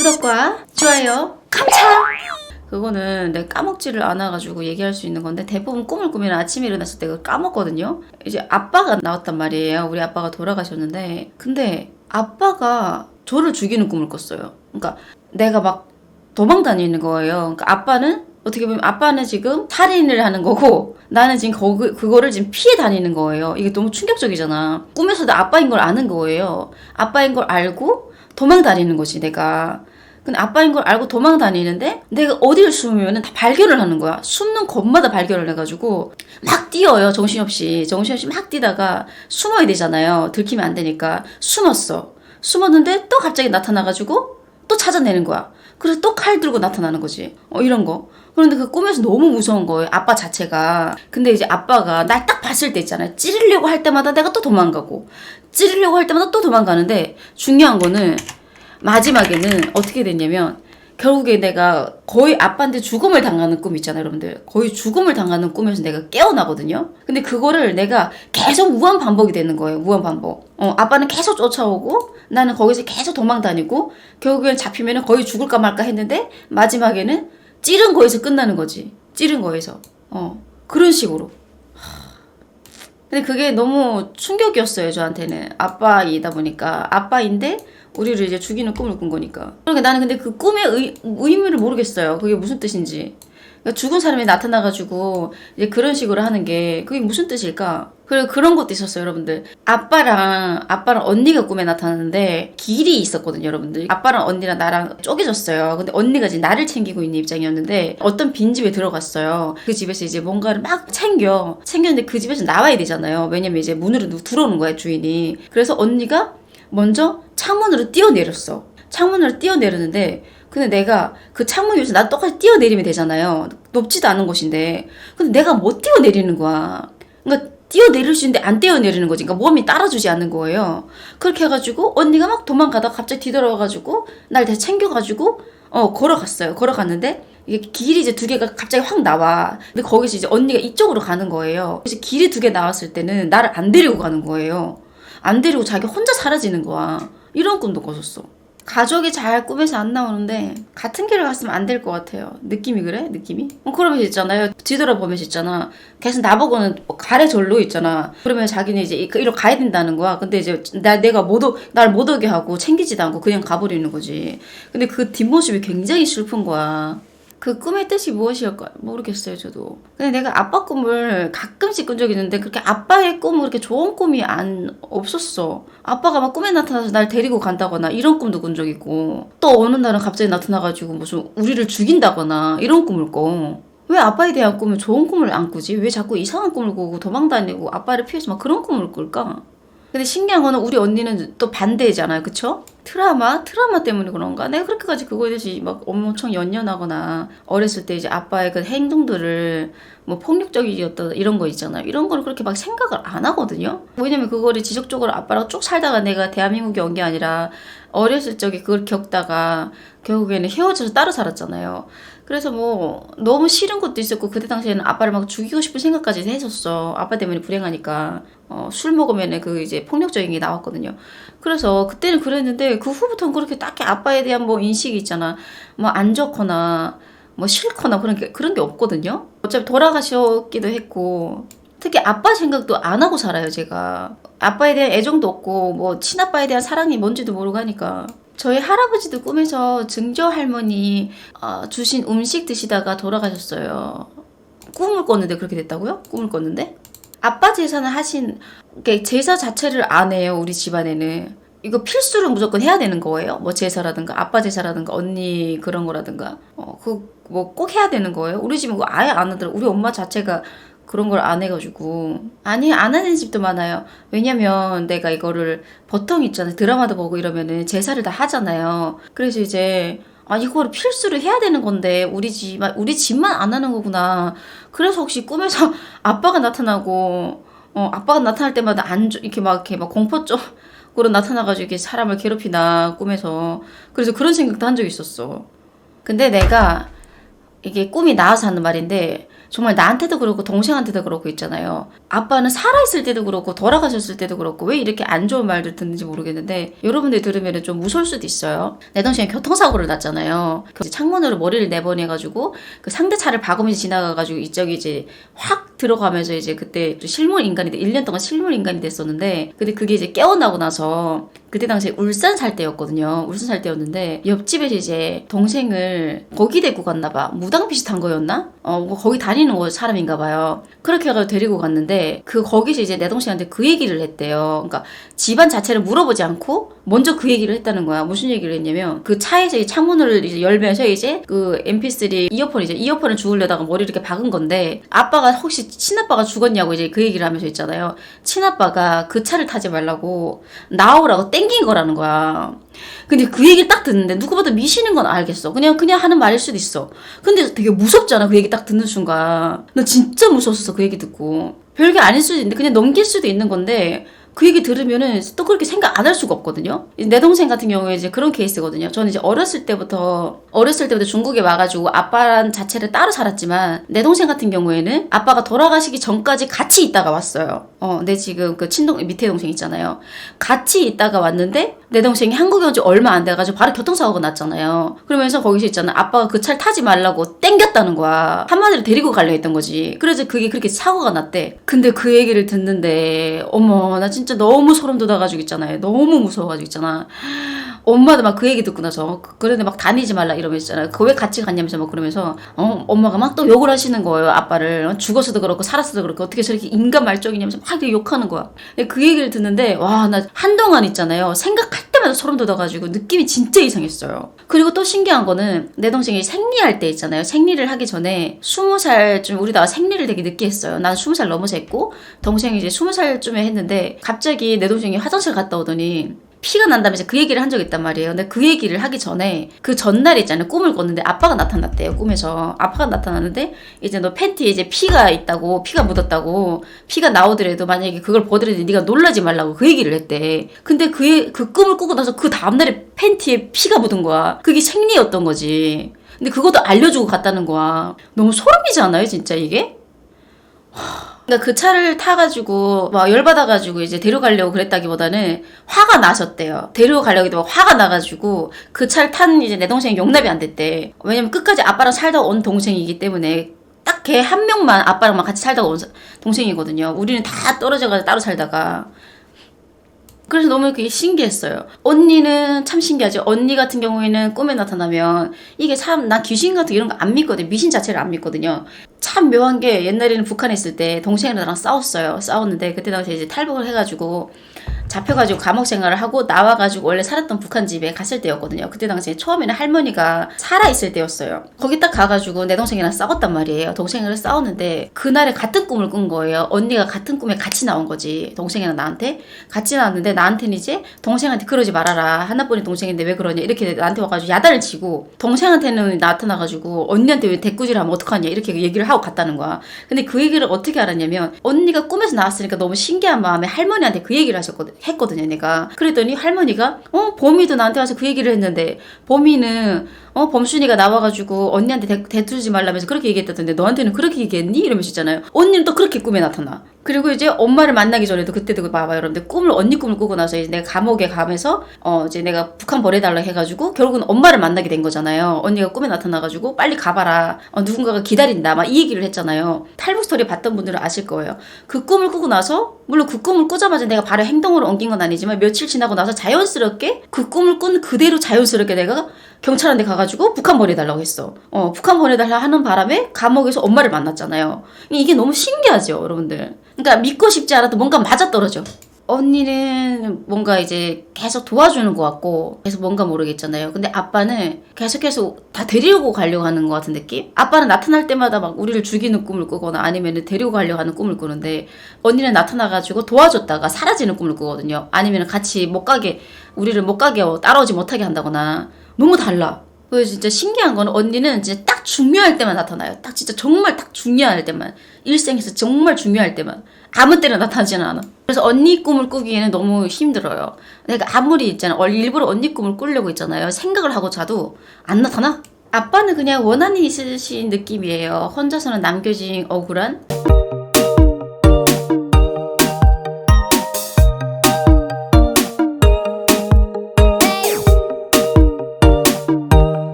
구독과 좋아요 깜짝 그거는 내가 까먹지를 않아가지고 얘기할 수 있는 건데 대부분 꿈을 꾸면 아침에 일어났을 때 그걸 까먹거든요 이제 아빠가 나왔단 말이에요 우리 아빠가 돌아가셨는데 근데 아빠가 저를 죽이는 꿈을 꿨어요 그러니까 내가 막 도망 다니는 거예요 그러니까 아빠는 어떻게 보면 아빠는 지금 살인을 하는 거고 나는 지금 거그, 그거를 지금 피해 다니는 거예요. 이게 너무 충격적이잖아. 꿈에서도 아빠인 걸 아는 거예요. 아빠인 걸 알고 도망 다니는 거지, 내가. 근데 아빠인 걸 알고 도망 다니는데 내가 어디를 숨으면 다 발견을 하는 거야. 숨는 곳마다 발견을 해가지고 막 뛰어요. 정신없이. 정신없이 막 뛰다가 숨어야 되잖아요. 들키면 안 되니까. 숨었어. 숨었는데 또 갑자기 나타나가지고 또 찾아내는 거야. 그래서 또 칼 들고 나타나는 거지. 어, 이런 거. 그런데 그 꿈에서 너무 무서운 거예요. 아빠 자체가. 근데 이제 아빠가 날 딱 봤을 때 있잖아요. 찌르려고 할 때마다 내가 또 도망가고, 찌르려고 할 때마다 또 도망가는데, 중요한 거는, 마지막에는 어떻게 됐냐면, 결국에 내가 거의 아빠한테 죽음을 당하는 꿈 있잖아요, 여러분들. 거의 죽음을 당하는 꿈에서 내가 깨어나거든요. 근데 그거를 내가 계속 무한 반복이 되는 거예요, 무한 반복. 어, 아빠는 계속 쫓아오고, 나는 거기서 계속 도망 다니고, 결국엔 잡히면 거의 죽을까 말까 했는데, 마지막에는 찌른 거에서 끝나는 거지. 찌른 거에서. 어. 그런 식으로. 하. 근데 그게 너무 충격이었어요, 저한테는. 아빠이다 보니까. 아빠인데, 우리를 이제 죽이는 꿈을 꾼 거니까. 그러니까 나는 근데 그 꿈의 의, 의미를 모르겠어요. 그게 무슨 뜻인지. 그러니까 죽은 사람이 나타나가지고 이제 그런 식으로 하는 게 그게 무슨 뜻일까? 그리고 그런 것도 있었어요, 여러분들. 아빠랑 아빠랑 언니가 꿈에 나타났는데 길이 있었거든요, 여러분들. 아빠랑 언니랑 나랑 쪼개졌어요. 근데 언니가 이제 나를 챙기고 있는 입장이었는데 어떤 빈 집에 들어갔어요. 그 집에서 이제 뭔가를 막 챙겨. 챙겼는데 그 집에서 나와야 되잖아요. 왜냐면 이제 문으로 누- 들어오는 거야, 주인이. 그래서 언니가 먼저 창문으로 뛰어내렸어. 창문으로 뛰어내렸는데 근데 내가 그 창문 위에서 나 똑같이 뛰어내리면 되잖아요. 높지도 않은 곳인데. 근데 내가 못 뛰어내리는 거야. 그러니까 뛰어내릴 수 있는데 안 뛰어내리는 거지. 그러니까 몸이 따라주지 않는 거예요. 그렇게 해가지고 언니가 막 도망가다가 갑자기 뒤돌아와가지고 날 다 챙겨가지고 어 걸어갔어요. 걸어갔는데 이게 길이 이제 두 개가 갑자기 확 나와. 근데 거기서 이제 언니가 이쪽으로 가는 거예요. 그래서 길이 두 개 나왔을 때는 나를 안 데리고 가는 거예요. 안 데리고 자기 혼자 사라지는 거야. 이런 꿈도 꿨었어. 가족이 잘 꿈에서 안 나오는데 같은 길을 갔으면 안 될 것 같아요. 느낌이 그래? 느낌이? 어, 그러면서 있잖아요. 뒤돌아보면서 있잖아. 계속 나보고는 뭐 가래 절로 있잖아. 그러면 자기는 이제 이- 이리로 가야 된다는 거야. 근데 이제 나 내가 못 오, 날 못 오게 하고 챙기지도 않고 그냥 가버리는 거지. 근데 그 뒷모습이 굉장히 슬픈 거야. 그 꿈의 뜻이 무엇이었까 모르겠어요 저도 근데 내가 아빠 꿈을 가끔씩 꾼 적이 있는데 그렇게 아빠의 꿈은 그렇게 좋은 꿈이 안 없었어 아빠가 막 꿈에 나타나서 날 데리고 간다거나 이런 꿈도 꾼 적 있고 또 어느 날은 갑자기 나타나가지고 무슨 우리를 죽인다거나 이런 꿈을 꿔 왜 아빠에 대한 꿈을 좋은 꿈을 안 꾸지? 왜 자꾸 이상한 꿈을 꾸고 도망다니고 아빠를 피해서 막 그런 꿈을 꿀까? 근데 신기한 거는 우리 언니는 또 반대잖아요. 그쵸? 트라우마? 트라우마 때문에 그런가? 내가 그렇게까지 그거에 대해서 막 엄청 연연하거나 어렸을 때 이제 아빠의 그 행동들을 뭐 폭력적이었다 이런 거 있잖아요. 이런 거를 그렇게 막 생각을 안 하거든요. 왜냐면 그거를 지속적으로 아빠랑 쭉 살다가 내가 대한민국에 온 게 아니라 어렸을 적에 그걸 겪다가 결국에는 헤어져서 따로 살았잖아요. 그래서 뭐 너무 싫은 것도 있었고 그때 당시에는 아빠를 막 죽이고 싶은 생각까지 했었어. 아빠 때문에 불행하니까 어, 술 먹으면은 그 이제 폭력적인 게 나왔거든요. 그래서 그때는 그랬는데 그 후부터는 그렇게 딱히 아빠에 대한 뭐 인식이 있잖아. 뭐 안 좋거나 뭐 싫거나 그런 게 그런 게 없거든요. 어차피 돌아가셨기도 했고 특히 아빠 생각도 안 하고 살아요, 제가. 아빠에 대한 애정도 없고, 뭐, 친아빠에 대한 사랑이 뭔지도 모르고 하니까. 저희 할아버지도 꿈에서 증조 할머니 어, 주신 음식 드시다가 돌아가셨어요. 꿈을 꿨는데 그렇게 됐다고요? 꿈을 꿨는데? 아빠 제사는 하신, 그러니까 제사 자체를 안 해요, 우리 집안에는. 이거 필수로 무조건 해야 되는 거예요? 뭐 제사라든가, 아빠 제사라든가, 언니 그런 거라든가. 어, 그, 뭐 꼭 해야 되는 거예요? 우리 집은 아예 안 하더라고. 우리 엄마 자체가 그런 걸 안 해가지고. 아니, 안 하는 집도 많아요. 왜냐면 내가 이거를 보통 있잖아요. 드라마도 보고 이러면은 제사를 다 하잖아요. 그래서 이제, 아, 이거를 필수로 해야 되는 건데, 우리 집, 우리 집만 안 하는 거구나. 그래서 혹시 꿈에서 아빠가 나타나고, 어, 아빠가 나타날 때마다 안, 좋- 이렇게 막, 이렇게 막 공포적 으로 나타나가지고 이렇게 사람을 괴롭히나, 꿈에서. 그래서 그런 생각도 한 적이 있었어. 근데 내가, 이게 꿈이 나와서 하는 말인데, 정말 나한테도 그렇고 동생한테도 그렇고 있잖아요. 아빠는 살아있을 때도 그렇고 돌아가셨을 때도 그렇고 왜 이렇게 안 좋은 말들 듣는지 모르겠는데 여러분들 들으면 좀 무서울 수도 있어요. 내 동생이 교통사고를 났잖아요. 창문으로 머리를 내보내가지고 그 상대 차를 박으면서 지나가가지고 이쪽이 이제 확 들어가면서 이제 그때 또 실물 인간이 돼 1년 동안 실물 인간이 됐었는데 근데 그게 이제 깨어나고 나서 그때 당시에 울산 살 때였거든요. 울산 살 때였는데 옆집에서 이제 동생을 거기 데리고 갔나 봐. 무당 비슷한 거였나? 어, 뭐 거기 다니는 거 사람인가 봐요. 그렇게 해가지고 데리고 갔는데 그 거기서 이제 내 동생한테 그 얘기를 했대요. 그러니까 집안 자체를 물어보지 않고 먼저 그 얘기를 했다는 거야. 무슨 얘기를 했냐면 그 차에서 이 창문을 이제 열면서 이제 그 MP3 이어폰 이제 이어폰을 주우려다가 머리 이렇게 박은 건데 아빠가 혹시 친아빠가 죽었냐고 이제 그 얘기를 하면서 있잖아요. 친아빠가 그 차를 타지 말라고 나오라고 땡긴 거라는 거야. 근데 그 얘기를 딱 듣는데 누구보다 미신인 건 알겠어. 그냥 그냥 하는 말일 수도 있어. 근데 되게 무섭잖아. 그 얘기 딱 듣는 순간. 나 진짜 무서웠어. 그 얘기 듣고. 별게 아닐 수도 있는데 그냥 넘길 수도 있는 건데 그 얘기 들으면은 또 그렇게 생각 안 할 수가 없거든요. 내 동생 같은 경우에 이제 그런 케이스거든요. 저는 이제 어렸을 때부터 어렸을 때부터 중국에 와가지고 아빠란 자체를 따로 살았지만 내 동생 같은 경우에는 아빠가 돌아가시기 전까지 같이 있다가 왔어요. 어, 내 지금 그 친동 밑에 동생 있잖아요. 같이 있다가 왔는데 내 동생이 한국에 온 지 얼마 안 돼가지고 바로 교통사고가 났잖아요. 그러면서 거기서 있잖아. 아빠가 그 차를 타지 말라고 땡겼다는 거야. 한마디로 데리고 가려 했던 거지. 그래서 그게 그렇게 사고가 났대. 근데 그 얘기를 듣는데, 어머, 나 진짜 너무 소름 돋아가지고 있잖아요. 너무 무서워가지고 있잖아. 엄마도 막 그 얘기 듣고 나서 그런데 막 다니지 말라 이러면서 있잖아요. 그 왜 같이 갔냐면서 막 그러면서 어 엄마가 막 또 욕을 하시는 거예요. 아빠를 어, 죽어서도 그렇고 살았어도 그렇고 어떻게 저렇게 인간 말종이냐면서 막 욕하는 거야. 그 얘기를 듣는데 와 나 한동안 있잖아요. 생각할 때마다 소름 돋아가지고 느낌이 진짜 이상했어요. 그리고 또 신기한 거는 내 동생이 생리할 때 있잖아요. 생리를 하기 전에 스무 살쯤 우리 다 생리를 되게 늦게 했어요. 난 스무 살 넘어서 했고 동생이 이제 스무 살쯤에 했는데 갑자기 내 동생이 화장실 갔다 오더니 피가 난다면서 그 얘기를 한 적이 있단 말이에요. 근데 그 얘기를 하기 전에 그 전날 있잖아요. 꿈을 꿨는데 아빠가 나타났대요. 꿈에서 아빠가 나타났는데 이제 너 팬티에 이제 피가 있다고 피가 묻었다고 피가 나오더라도 만약에 그걸 보더라도 네가 놀라지 말라고 그 얘기를 했대. 근데 그, 그 꿈을 꾸고 나서 그 다음날에 팬티에 피가 묻은 거야. 그게 생리였던 거지. 근데 그것도 알려주고 갔다는 거야. 너무 소름이지 않아요, 진짜 이게? 그러니까 그 차를 타가지고 막 열받아가지고 이제 데려가려고 그랬다기보다는 화가 나셨대요. 데려가려고 해도 화가 나가지고 그 차를 탄 이제 내 동생이 용납이 안 됐대. 왜냐면 끝까지 아빠랑 살다 온 동생이기 때문에 딱 걔 한 명만 아빠랑만 같이 살다가 온 사- 동생이거든요. 우리는 다 떨어져가지고 따로 살다가 그래서 너무 그게 신기했어요. 언니는 참 신기하죠. 언니 같은 경우에는 꿈에 나타나면 이게 참 나 귀신 같은 이런 거 안 믿거든. 미신 자체를 안 믿거든요. 참 묘한 게 옛날에는 북한에 있을 때 동생이랑 나랑 싸웠어요. 싸웠는데 그때 당시에 이제 탈북을 해가지고 잡혀가지고 감옥 생활을 하고 나와가지고 원래 살았던 북한 집에 갔을 때였거든요. 그때 당시에 처음에는 할머니가 살아있을 때였어요. 거기 딱 가가지고 내 동생이랑 싸웠단 말이에요. 동생이랑 싸웠는데 그날에 같은 꿈을 꾼 거예요. 언니가 같은 꿈에 같이 나온 거지. 동생이랑 나한테 같이 나왔는데 나한테는 이제 동생한테 그러지 말아라. 하나뿐인 동생인데 왜 그러냐 이렇게 나한테 와가지고 야단을 치고 동생한테는 나타나가지고 언니한테 왜 대꾸질하면 어떡하냐 이렇게 얘기를 하고 갔다는 거야. 근데 그 얘기를 어떻게 알았냐면 언니가 꿈에서 나왔으니까 너무 신기한 마음에 할머니한테 그 얘기를 하셨거든 했거든요 내가. 그랬더니 할머니가 어 범이도 나한테 와서 그 얘기를 했는데 범이는 어 범순이가 나와가지고 언니한테 대, 대투지 말라면서 그렇게 얘기했다던데 너한테는 그렇게 얘기했니? 이러면서 있잖아요. 언니는 또 그렇게 꿈에 나타나. 그리고 이제 엄마를 만나기 전에도 그때도 봐봐 여러분들. 꿈을 언니 꿈을 꾸고 나서 이제 내가 감옥에 가면서 어 이제 내가 북한 보내달라 해가지고 결국은 엄마를 만나게 된 거잖아요. 언니가 꿈에 나타나가지고 빨리 가봐라. 어, 누군가가 기다린다. 막 이 얘기를 했잖아요. 탈북 스토리 봤던 분들은 아실 거예요. 그 꿈을 꾸고 나서 물론 그 꿈을 꾸자마자 내가 바로 행동으로 옮긴 건 아니지만 며칠 지나고 나서 자연스럽게 그 꿈을 꾼 그대로 자연스럽게 내가 경찰한테 가가지고 북한 보내달라고 했어. 어, 북한 보내달라 하는 바람에 감옥에서 엄마를 만났잖아요. 이게 너무 신기하죠, 여러분들. 그러니까 믿고 싶지 않아도 뭔가 맞아떨어져. 언니는 뭔가 이제 계속 도와주는 것 같고 계속 뭔가 모르겠잖아요. 근데 아빠는 계속해서 다 데리고 가려고 하는 것 같은 느낌? 아빠는 나타날 때마다 막 우리를 죽이는 꿈을 꾸거나 아니면 데리고 가려고 하는 꿈을 꾸는데 언니는 나타나가지고 도와줬다가 사라지는 꿈을 꾸거든요. 아니면 같이 못 가게 우리를 못 가게 따라오지 못하게 한다거나 너무 달라. 그래서 진짜 신기한 건 언니는 진짜 딱 중요할 때만 나타나요. 딱 진짜 정말 딱 중요할 때만. 일생에서 정말 중요할 때만. 아무 때나 나타나지는 않아. 그래서 언니 꿈을 꾸기에는 너무 힘들어요. 내가 아무리 있잖아. 일부러 언니 꿈을 꾸려고 있잖아요. 생각을 하고 자도 안 나타나. 아빠는 그냥 원한이 있으신 느낌이에요. 혼자서는 남겨진 억울한